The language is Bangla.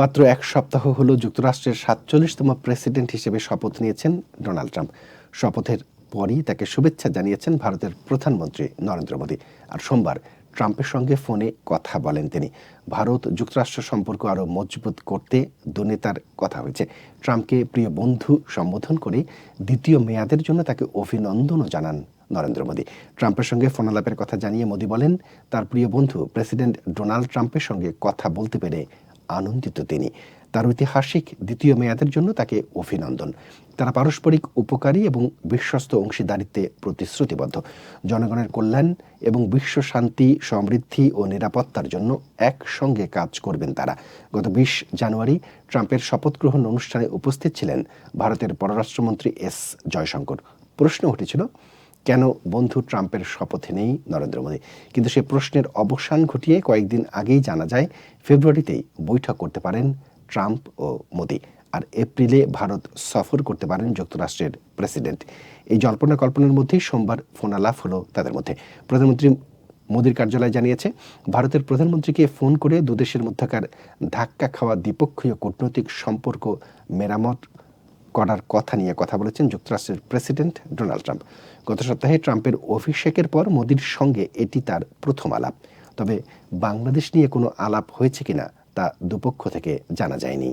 মাত্র এক সপ্তাহ হল যুক্তরাষ্ট্রের সাতচল্লিশতম প্রেসিডেন্ট হিসেবে শপথ নিয়েছেন ডোনাল্ড ট্রাম্প। শপথের পরই তাকে শুভেচ্ছা জানিয়েছেন ভারতের প্রধানমন্ত্রী নরেন্দ্র মোদী। আর সোমবার ট্রাম্পের সঙ্গে ফোনে কথা বলেন তিনি। ভারত যুক্তরাষ্ট্র সম্পর্ক আরও মজবুত করতে দুনেতার কথা হয়েছে। ট্রাম্পকে প্রিয় বন্ধু সম্বোধন করে দ্বিতীয় মেয়াদের জন্য তাকে অভিনন্দনও জানান নরেন্দ্র মোদী। ট্রাম্পের সঙ্গে ফোনালাপের কথা জানিয়ে মোদী বলেন, তার প্রিয় বন্ধু, প্রেসিডেন্ট ডোনাল্ড ট্রাম্পের সঙ্গে কথা বলতে পেরে আনন্দিত তিনি। তার ঐতিহাসিক দ্বিতীয় মেয়াদের জন্য তাকে অভিনন্দন। তারা পারস্পরিক উপকারী এবং বিশ্বস্ত অংশীদারিত্বে প্রতিশ্রুতিবদ্ধ। জনগণের কল্যাণ এবং বিশ্ব শান্তি, সমৃদ্ধি ও নিরাপত্তার জন্য একসঙ্গে কাজ করবেন তারা। গত বিশ জানুয়ারি ট্রাম্পের শপথ গ্রহণ অনুষ্ঠানে উপস্থিত ছিলেন ভারতের পররাষ্ট্রমন্ত্রী এস জয়শঙ্কর। প্রশ্ন উঠেছিল কেন বন্ধু ট্রাম্পের শপথে নেই নরেন্দ্র মোদী? কিন্তু সে প্রশ্নের অবসান ঘটিয়ে কয়েকদিন আগেই জানা যায়, ফেব্রুয়ারিতেই বৈঠক করতে পারেন ট্রাম্প ও মোদী আর এপ্রিলে ভারত সফর করতে পারেন যুক্তরাষ্ট্রের প্রেসিডেন্ট। এই জল্পনা কল্পনার মধ্যেই সোমবার ফোনালাপ হলো তাদের মধ্যে। প্রধানমন্ত্রী মোদীর কার্যালয় জানিয়েছে, ভারতের প্রধানমন্ত্রীকে ফোন করে দুদেশের মধ্যকার ধাক্কা খাওয়া দ্বিপক্ষীয় কূটনৈতিক সম্পর্ক, মেরামত করার কথা নিয়ে কথা বলেছেন যুক্তরাষ্ট্রের প্রেসিডেন্ট ডোনাল্ড ট্রাম্প। গত সপ্তাহে ট্রাম্পের অভিষেকের পর মোদির সঙ্গে এটি তার প্রথম আলাপ। তবে বাংলাদেশ নিয়ে কোনো আলাপ হয়েছে কিনা তা দুপক্ষ থেকে জানা যায়নি।